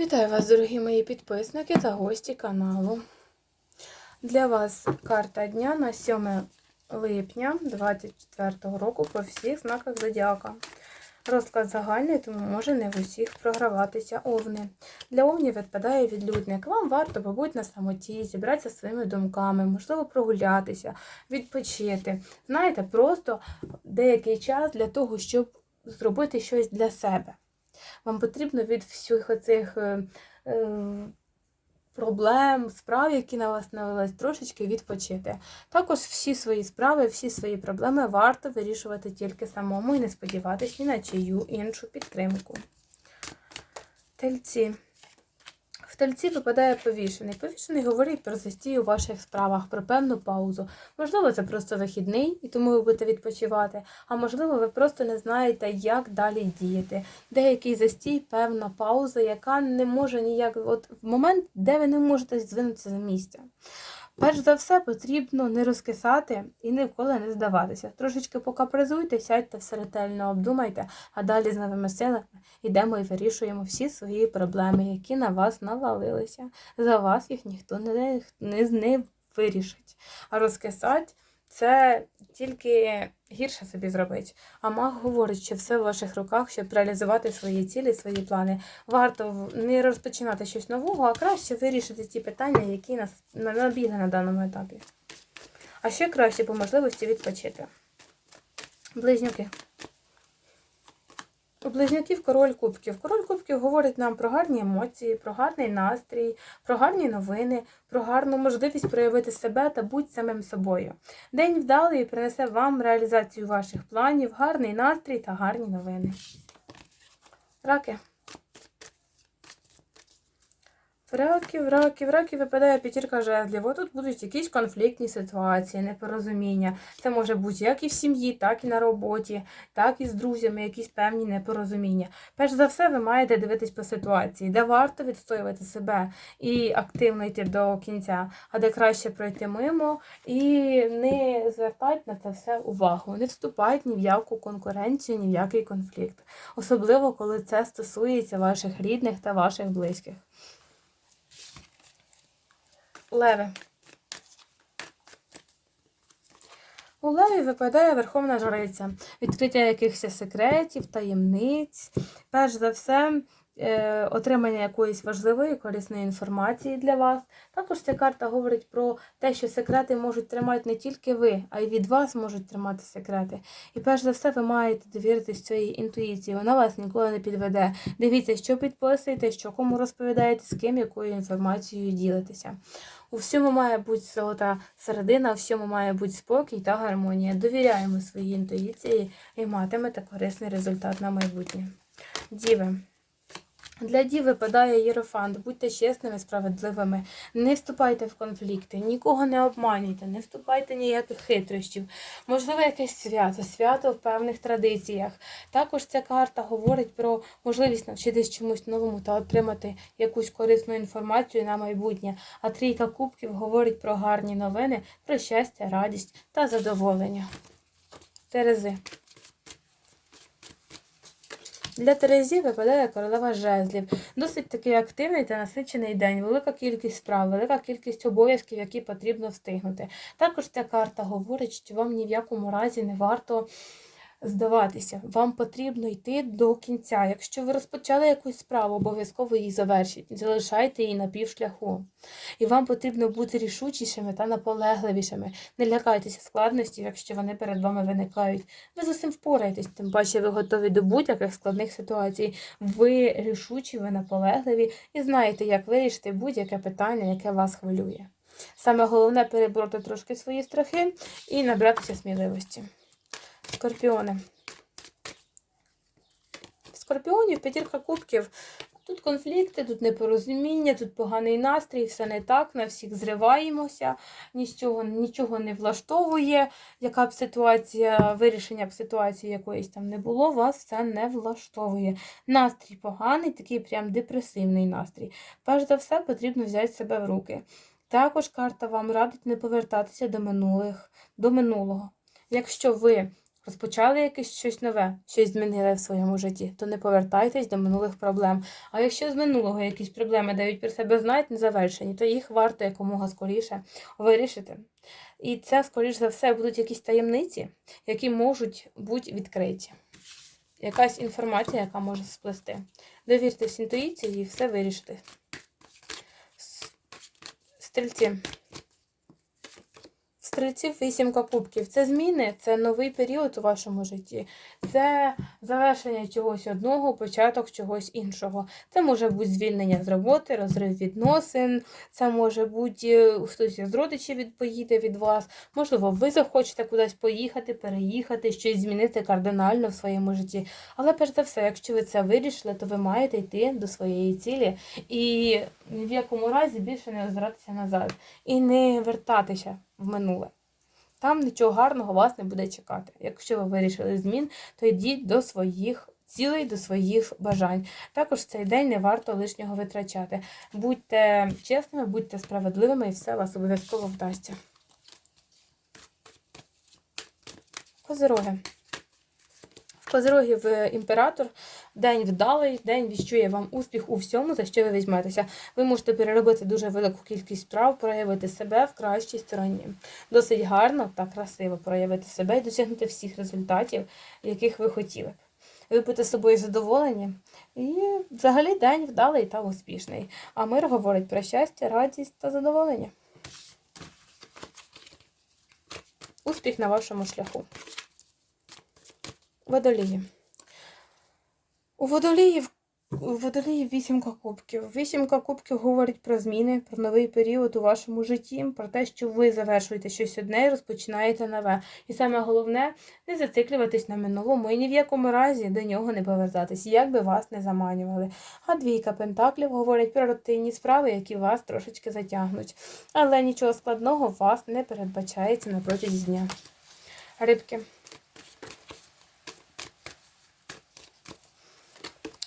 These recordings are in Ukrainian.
Вітаю вас, дорогі мої підписники та гості каналу. Для вас карта дня на 7 липня 2024 року по всіх знаках зодіака. Розклад загальний, тому може не в усіх програватися овни. Для овнів відпадає відлюдник. Вам варто побути на самоті, зібратися зі своїми думками, можливо, прогулятися, відпочити. Знаєте, просто деякий час для того, щоб зробити щось для себе. Вам потрібно від всіх оцих е, е, проблем, справ, які на вас навелись, трошечки відпочити. Також всі свої справи, всі свої проблеми варто вирішувати тільки самому і не сподіватися ні на чию іншу підтримку. Тельці. Тельці випадає повішений. Повішений говорить про застій у ваших справах, про певну паузу. Можливо, це просто вихідний, і тому ви будете відпочивати, а можливо, ви просто не знаєте, як далі діяти. Деякий застій, певна пауза, яка не може ніяк, от в момент, де ви не можете здвинутися з місця. Перш за все, потрібно не розкисати і ніколи не здаватися. Трошечки покапризуйте, сядьте все ретельно, обдумайте, а далі з новими силами йдемо і вирішуємо всі свої проблеми, які на вас навалилися. За вас їх ніхто не, не, не вирішить. А розкисати це тільки гірше собі зробить. А маг говорить, що все в ваших руках, щоб реалізувати свої цілі, свої плани. Варто не розпочинати щось нового, а краще вирішити ті питання, які нас набігли на даному етапі. А ще краще по можливості відпочити. Близнюки. У близнюків король кубків. Король кубків говорить нам про гарні емоції, про гарний настрій, про гарні новини, про гарну можливість проявити себе та бути самим собою. День вдалий принесе вам реалізацію ваших планів, гарний настрій та гарні новини. Раки. В раків, раків, раків випадає п'ятірка жезлів. Отут будуть якісь конфліктні ситуації, непорозуміння. Це може бути як і в сім'ї, так і на роботі, так і з друзями, якісь певні непорозуміння. Перш за все, ви маєте дивитись по ситуації, де варто відстоювати себе і активно йти до кінця, а де краще пройти мимо і не звертати на це все увагу, не вступати ні в яку конкуренцію, ні в який конфлікт. Особливо, коли це стосується ваших рідних та ваших близьких. Леви. У Леві випадає Верховна Жриця, відкриття якихось секретів, таємниць. Перш за все, отримання якоїсь важливої, корисної інформації для вас. Також ця карта говорить про те, що секрети можуть тримати не тільки ви, а й від вас можуть тримати секрети. І перш за все, ви маєте довіритись своїй інтуїції. Вона вас ніколи не підведе. Дивіться, що підписуєте, що кому розповідаєте, з ким якою інформацією ділитеся. У всьому має бути золота середина, у всьому має бути спокій та гармонія. Довіряємо своїй інтуїції і матимете корисний результат на майбутнє. Діви. Для дів випадає єрофант, будьте чесними, справедливими, не вступайте в конфлікти, нікого не обманюйте, не вступайте ніяких хитрощів. Можливо, якесь свято, свято в певних традиціях. Також ця карта говорить про можливість навчитись чомусь новому та отримати якусь корисну інформацію на майбутнє. А трійка кубків говорить про гарні новини, про щастя, радість та задоволення. Терези. Для Терезі випадає королева жезлів. Досить такий активний та насичений день, велика кількість справ, велика кількість обов'язків, які потрібно встигнути. Також ця карта говорить, що вам ні в якому разі не варто здаватися. Вам потрібно йти до кінця. Якщо ви розпочали якусь справу, обов'язково її завершіть. Залишайте її на півшляху. І вам потрібно бути рішучішими та наполегливішими. Не лякайтеся складностей, якщо вони перед вами виникають. Ви з усім впораєтесь, тим паче ви готові до будь-яких складних ситуацій. Ви рішучі, ви наполегливі і знаєте, як вирішити будь-яке питання, яке вас хвилює. Саме головне перебороти трошки свої страхи і набратися сміливості. Скорпіони. Скорпіонів, п'ятірка кубків. Тут конфлікти, тут непорозуміння, тут поганий настрій, все не так, на всіх зриваємося, нічого нічого не влаштовує, яка б ситуація, вирішення б ситуації якоїсь там не було, вас це не влаштовує. Настрій поганий, такий прям депресивний настрій. Перш за все, потрібно взяти себе в руки. Також карта вам радить не повертатися до минулих, до минулого. Якщо ви розпочали якесь щось нове, щось змінили в своєму житті, то не повертайтесь до минулих проблем. А якщо з минулого якісь проблеми дають про себе знати, не завершені, то їх варто якомога скоріше вирішити. І це, скоріш за все, будуть якісь таємниці, які можуть бути відкриті. Якась інформація, яка може сплести. Довіртесь інтуїції і все вирішите. Стрільці. Стрільців вісімка кубків. Це зміни, це новий період у вашому житті. Це завершення чогось одного, початок чогось іншого. Це може бути звільнення з роботи, розрив відносин, це може бути е, хтось із родичів поїде від вас. Можливо, ви захочете кудись поїхати, переїхати, щось змінити кардинально в своєму житті. Але перш за все, якщо ви це вирішили, то ви маєте йти до своєї цілі і ні в якому разі більше не озиратися назад і не вертатися в минуле. Там нічого гарного вас не буде чекати. Якщо ви вирішили змін, то йдіть до своїх цілей, до своїх бажань. Також цей день не варто лишнього витрачати. Будьте чесними, будьте справедливими, і все вас обов'язково вдасться. Козироги. В Козирогів імператор день вдалий, день віщує вам успіх у всьому, за що ви візьметеся. Ви можете переробити дуже велику кількість справ, проявити себе в кращій стороні. Досить гарно та красиво проявити себе і досягнути всіх результатів, яких ви хотіли б. Ви будете собою задоволені. І взагалі день вдалий та успішний. А мир говорить про щастя, радість та задоволення. Успіх на вашому шляху. Водолії. У водоліїв у водоліїв вісімка кубків. Вісімка кубків говорить про зміни, про новий період у вашому житті, про те, що ви завершуєте щось одне і розпочинаєте нове. І саме головне не зациклюватись на минулому і ні в якому разі до нього не повертатись, як би вас не заманювали. А двійка пентаклів говорить про рутинні справи, які вас трошечки затягнуть. Але нічого складного вас не передбачається на протязі дня. Рибки.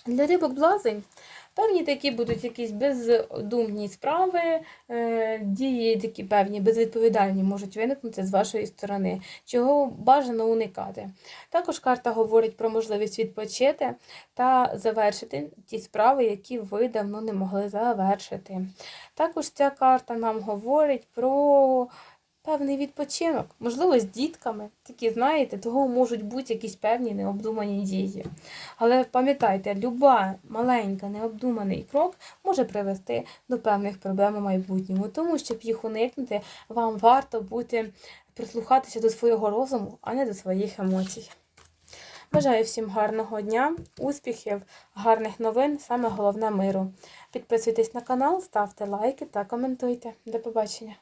Для рибок блазень певні такі будуть якісь бездумні справи, е, дії такі певні, безвідповідальні можуть виникнути з вашої сторони, чого бажано уникати. Також карта говорить про можливість відпочити та завершити ті справи, які ви давно не могли завершити. Також ця карта нам говорить про певний відпочинок, можливо, з дітками. Такі, знаєте, того можуть бути якісь певні необдумані дії. Але пам'ятайте, люба маленька необдуманий крок може привести до певних проблем у майбутньому. Тому, щоб їх уникнути, вам варто бути прислухатися до свого розуму, а не до своїх емоцій. Бажаю всім гарного дня, успіхів, гарних новин, саме головне миру. Підписуйтесь на канал, ставте лайки та коментуйте. До побачення!